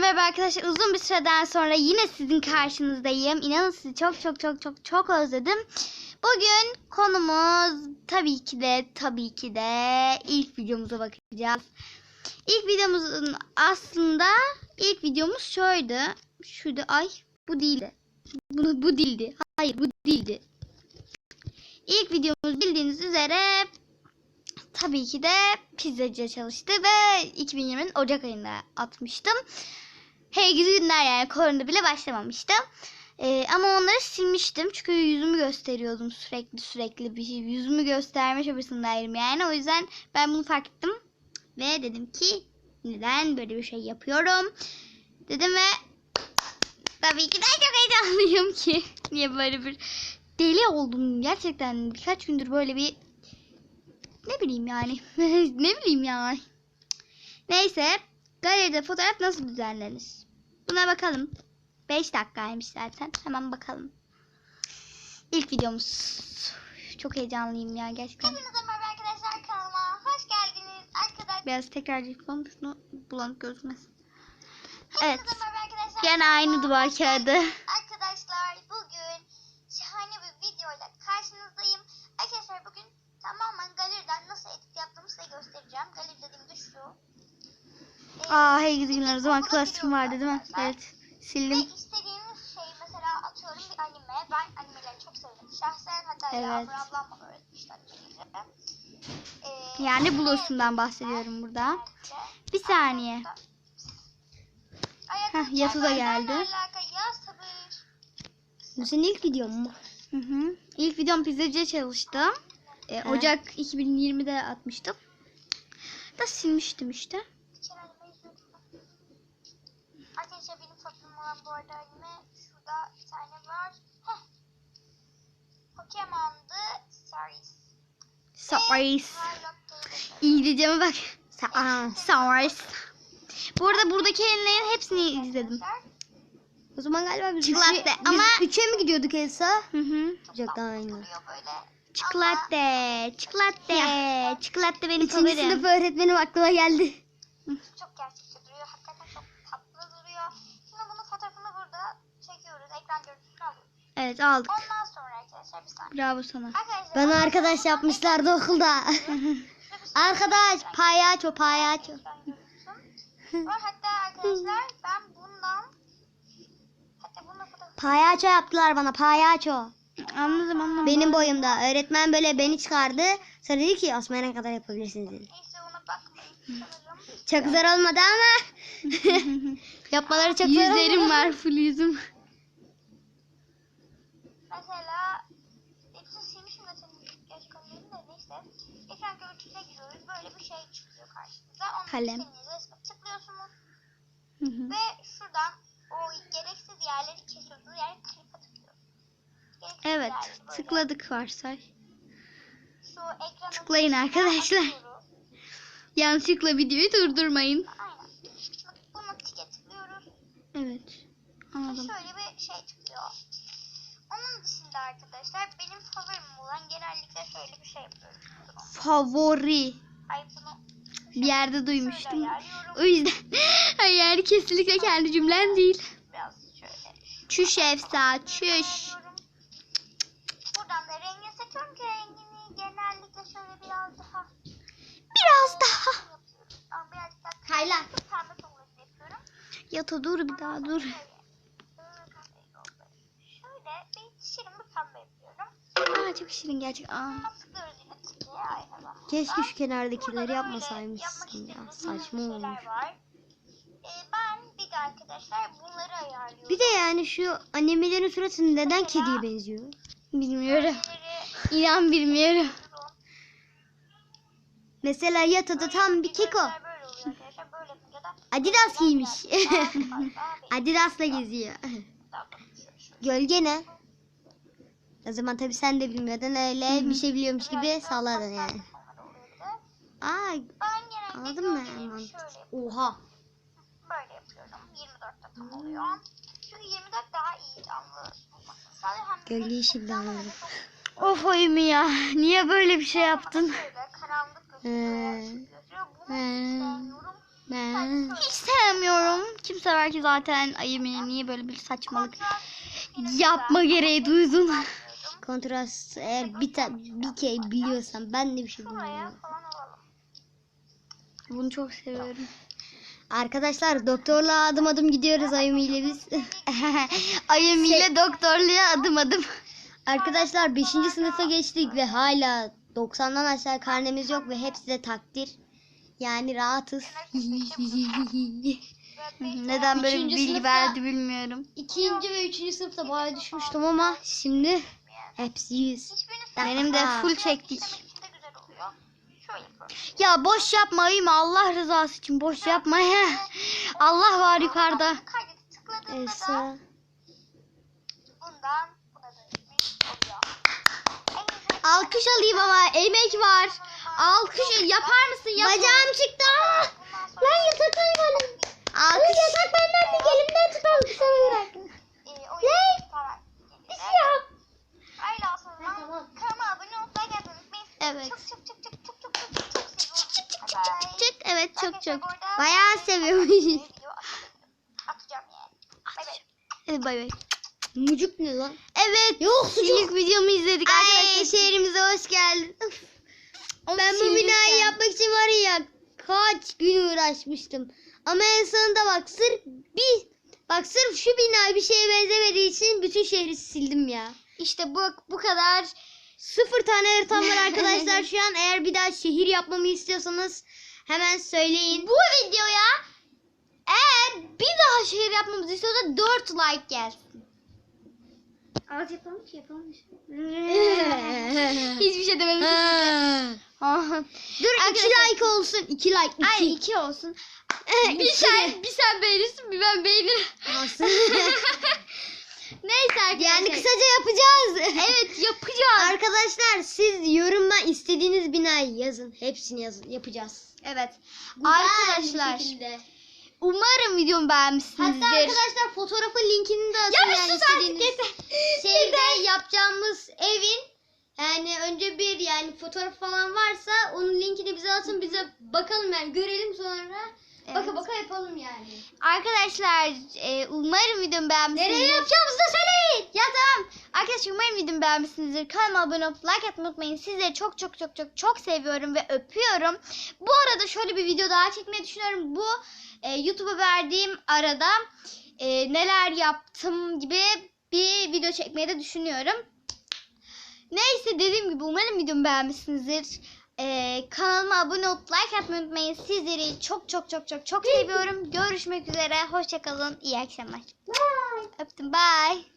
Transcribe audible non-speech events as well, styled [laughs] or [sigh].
Merhaba arkadaşlar. Uzun bir süreden sonra yine sizin karşınızdayım. İnanın sizi çok çok çok çok çok özledim. Bugün konumuz tabii ki de tabii ki de ilk videomuza bakacağız. İlk videomuzun aslında ilk videomuz şuydu. Şuydu ay bu değildi. Bu, bu değildi. Hayır bu değildi. İlk videomuz bildiğiniz üzere tabii ki de pizzacıya çalıştı ve 2020'nin Ocak ayında atmıştım. Hey gidi günler yani korona bile başlamamıştı. Ee, ama onları silmiştim çünkü yüzümü gösteriyordum sürekli sürekli bir şey. Yüzümü gösterme çabasındaydım yani. O yüzden ben bunu fark ettim. Ve dedim ki neden böyle bir şey yapıyorum. Dedim ve tabii ki de çok heyecanlıyım ki. [laughs] Niye böyle bir deli oldum gerçekten birkaç gündür böyle bir ne bileyim yani. [laughs] ne bileyim yani. Neyse. Galeride fotoğraf nasıl düzenlenir? Buna bakalım. 5 dakikaymış zaten. Hemen bakalım. İlk videomuz. Çok heyecanlıyım ya gerçekten. Hepinize merhaba arkadaşlar kanalıma hoş geldiniz. Arkadaşlar Biraz tekrar yapalım. Şunu bulanık gözükmesin. Evet. Gene aynı duvar kağıdı. Arkadaşlar bugün şahane bir videoyla karşınızdayım. Arkadaşlar bugün tamamen galeriden nasıl edit yaptığımı size göstereceğim. Galeri dediğimde şu. Aa hey gidi günler. O zaman klasörüm vardı değil mi? gidiyoruz Evet. Ve Sildim. istediğiniz şey mesela atıyorum bir anime. Ben animeleri çok severim. Şahsen hatta Evet. Yağmur ablam bana öğretmişti animeleri. Ee, Yani Blue'sundan bahsediyorum burada. Bir saniye. Heh, Yatu da geldi. Bu senin ilk videon mu? Hı hı. İlk videom pizzacıya çalıştım. Ee, Ocak 2020'de atmıştım. Da silmiştim işte. Bir kere anime izliyordum ben. Arkadaşlar benim anime şurada bir tane var. Heh. Pokemon'dı Saris. Saris. İngilizceme bak. Sa Saris. Bu arada buradaki animelerin hepsini izledim. O zaman galiba biz, Çikolata üçe, ama- biz üçe mi gidiyorduk Elsa? Hı hı. Ocaktan aynı. Duruyor böyle. Çikolata, çikolata, çikolata benim Üçüncü favorim. sınıf öğretmenim aklıma geldi. Çok gerçekçi Evet aldık. Ondan sonra arkadaşlar bir saniye. Bravo sana. Arkadaşlar Bana arkadaş yapmışlardı okulda. [laughs] Arkadaş payaço payaço. Hatta arkadaşlar ben bundan hatta fotoğraf Payaço yaptılar bana payaço. Anladım anladım. Benim boyumda. Öğretmen böyle beni çıkardı. Sonra dedi ki Osman'a ne kadar yapabilirsiniz dedi. neyse ona bakmayın. Çok zor olmadı ama. [laughs] Yapmaları çok zor Yüzlerim var full yüzüm. Mesela hepsini silmişim zaten gerçek neyse. Ekran görüntüsüne giriyoruz. Böyle bir şey çıkıyor karşınıza. Onu Kalem. resme tıklıyorsunuz. Hı hı. Ve şuradan o gereksiz yerleri kesiyorsunuz. Yani klipa tıklıyorsunuz. Gereksiz Evet böyle tıkladık varsay. Şu ekranın Tıklayın arkadaşlar. atıyoruz. Yanlışlıkla videoyu durdurmayın. Aynen. Şimdi bunu tıklıyoruz. Evet. Ve Anladım. şöyle bir şey çıkıyor. Dışında arkadaşlar benim favorim olan genellikle şöyle bir şey yapıyorum. Favori. Ay bunu Bir yerde duymuştum. O yüzden [laughs] hayır kesinlikle kendi cümlen değil. Biraz şöyle. Çüş Efsa çüş. Buradan da rengi seçiyorum ki rengini genellikle şöyle biraz daha Biraz daha. Kayla. Yata dur bir daha dur. Bir şirin bir pembe yapıyorum. Aa çok şirin gerçek. Aa. Keşke şu kenardakileri yapmasaymışsın ya. Saçma olmuş. Ee, ben bir de arkadaşlar bunları ayarlıyorum. Bir de yani şu animelerin suratı neden kediye benziyor? Bilmiyorum. İnan bilmiyorum. Mesela yatada tam bir keko. Adidas giymiş. Adidas'la geziyor. Gölge ne? O zaman tabii sen de bilmiyordun öyle bir şey biliyormuş gibi salladın yani. Aa Anladın mı? oha. Böyle yapıyorum. 24'te tam oluyor. Çünkü 24 daha iyi canlı. Gölgeyi şimdi anladım. Of oyumu ya. [laughs] Niye böyle bir şey yaptın? Ee. Ben... Hiç sevmiyorum. Kim sever ki zaten Ayım'ı niye böyle bir saçmalık yapma gereği duydun. Kontrast eğer bir, ta- bir kere biliyorsam ben de bir şey bilmiyorum. Bunu çok seviyorum. Arkadaşlar doktorla adım adım gidiyoruz Ayumi ile biz. [laughs] Ayım ile doktorluğa adım adım. Arkadaşlar 5. sınıfa geçtik ve hala 90'dan aşağı karnemiz yok ve hepsi de takdir. Yani rahatız. [laughs] Neden böyle bir bilgi sınıfta- verdi bilmiyorum. İkinci ve üçüncü sınıfta bayağı düşmüştüm ama şimdi Hepsi 100. Benim de full çektik. Ya boş yapmayayım Allah rızası için boş yapma. Allah var yukarıda. Esa. Alkış alayım ama emek var. Alkış yapar mısın? Yapma. Bacağım çıktı. Lan yatak hayvanım. Alkış. Yatak benden bir elimden tut alkış alarak. Çok Bayağı ben seviyormuş. atacağım yani. Bay bay. Hadi bay bay. Mucuk ne lan? Evet. Yok, sucuk. İlk videomu izledik Ay arkadaşlar. şehrimize hoş geldin. Ben bu binayı sen. yapmak için var ya kaç gün uğraşmıştım. Ama en sonunda bak sırf bir bak sırf şu bina bir şeye benzemediği için bütün şehri sildim ya. İşte bu bu kadar. Sıfır tane haritam var arkadaşlar [laughs] şu an. Eğer bir daha şehir yapmamı istiyorsanız hemen söyleyin. Bu videoya eğer bir daha şehir yapmamızı istiyorsa 4 like gelsin. Az yapalım ki yapalım. [laughs] Hiçbir şey demedim. Ha. [laughs] Dur iki Arkadaşlar- like olsun. iki like. Iki. Ay iki olsun. [laughs] bir sen bir sen beğenirsin bir ben beğenirim. Neyse arkadaşlar. yani kısaca yapacağız. Evet yapacağız. Arkadaşlar siz yoruma istediğiniz binayı yazın. Hepsini yazın. Yapacağız. Evet. Güzel Arkadaşlar umarım videomu beğenmişsinizdir. Hatta arkadaşlar fotoğrafın linkini de atın. Ya bir yani sus artık istediğiniz yeter. Şeyde yapacağımız evin yani önce bir yani fotoğraf falan varsa onun linkini bize atın bize bakalım yani görelim sonra. Baka Evet. baka yapalım yani. Arkadaşlar e, umarım videomu beğenmişsinizdir. Nereye yapacağımızı da söyleyin. Umarım videomu beğenmişsinizdir. Kanalıma abone olup like atmayı unutmayın. Sizleri çok çok çok çok çok seviyorum ve öpüyorum. Bu arada şöyle bir video daha çekmeyi düşünüyorum. Bu e, YouTube'a verdiğim arada e, neler yaptım gibi bir video çekmeyi de düşünüyorum. Neyse dediğim gibi umarım videomu beğenmişsinizdir. E, kanalıma abone olup like atmayı unutmayın. Sizleri çok çok çok çok çok seviyorum. Görüşmek üzere. Hoşçakalın. İyi akşamlar. Bye. Öptüm. Bye.